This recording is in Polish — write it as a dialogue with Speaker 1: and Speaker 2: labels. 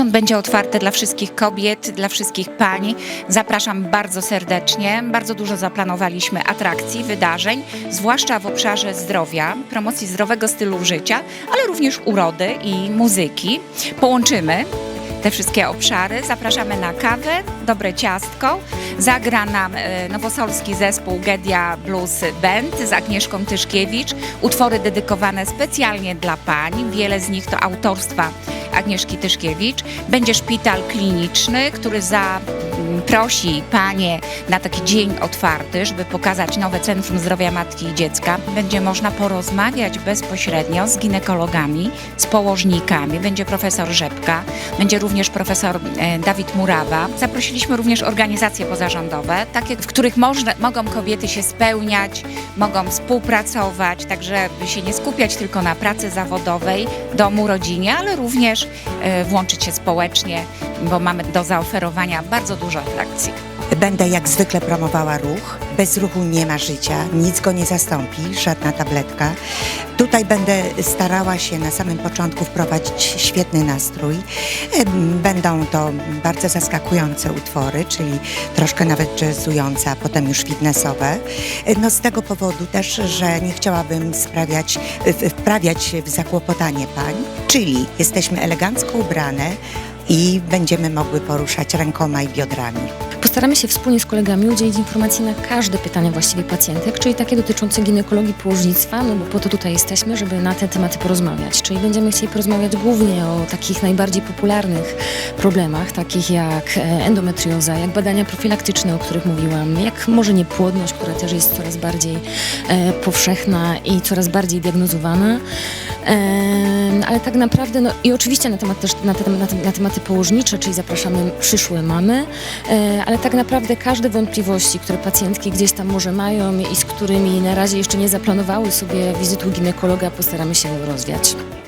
Speaker 1: będzie otwarte dla wszystkich kobiet, dla wszystkich pań. Zapraszam bardzo serdecznie. Bardzo dużo zaplanowaliśmy atrakcji, wydarzeń, zwłaszcza w obszarze zdrowia, promocji zdrowego stylu życia, ale również urody i muzyki. Połączymy te wszystkie obszary. Zapraszamy na kawę, dobre ciastko. Zagra nam e, nowosolski zespół Gedia Blues Band z Agnieszką Tyszkiewicz. Utwory dedykowane specjalnie dla pań. Wiele z nich to autorstwa Agnieszki Tyszkiewicz. Będzie szpital kliniczny, który zaprosi panie na taki dzień otwarty, żeby pokazać nowe Centrum Zdrowia Matki i Dziecka. Będzie można porozmawiać bezpośrednio z ginekologami, z położnikami. Będzie profesor Rzepka, będzie również profesor e, Dawid Murawa. Zaprosiliśmy również organizacje pozarządowe, takie, w których można, mogą kobiety się spełniać, mogą współpracować, tak żeby się nie skupiać tylko na pracy zawodowej, domu, rodzinie, ale również e, włączyć się społecznie, bo mamy do zaoferowania bardzo dużo atrakcji.
Speaker 2: Będę jak zwykle promowała ruch. Bez ruchu nie ma życia, nic go nie zastąpi, żadna tabletka. Tutaj będę starała się na samym początku wprowadzić świetny nastrój. Będą to bardzo zaskakujące utwory, czyli troszkę nawet jazzujące, a potem już fitnessowe. No z tego powodu też, że nie chciałabym sprawiać, wprawiać w zakłopotanie pań, czyli jesteśmy elegancko ubrane i będziemy mogły poruszać rękoma i biodrami.
Speaker 3: Postaramy się wspólnie z kolegami udzielić informacji na każde pytania właściwie pacjentek, czyli takie dotyczące ginekologii położnictwa, no bo po to tutaj jesteśmy, żeby na te tematy porozmawiać. Czyli będziemy chcieli porozmawiać głównie o takich najbardziej popularnych problemach, takich jak e, endometrioza, jak badania profilaktyczne, o których mówiłam, jak może niepłodność, która też jest coraz bardziej e, powszechna i coraz bardziej diagnozowana. Em, ale tak naprawdę, no i oczywiście na temat też na, te, na, te, na tematy położnicze, czyli zapraszamy przyszłe mamy, e, ale tak naprawdę każde wątpliwości, które pacjentki gdzieś tam może mają i z którymi na razie jeszcze nie zaplanowały sobie wizytu ginekologa, postaramy się rozwiać.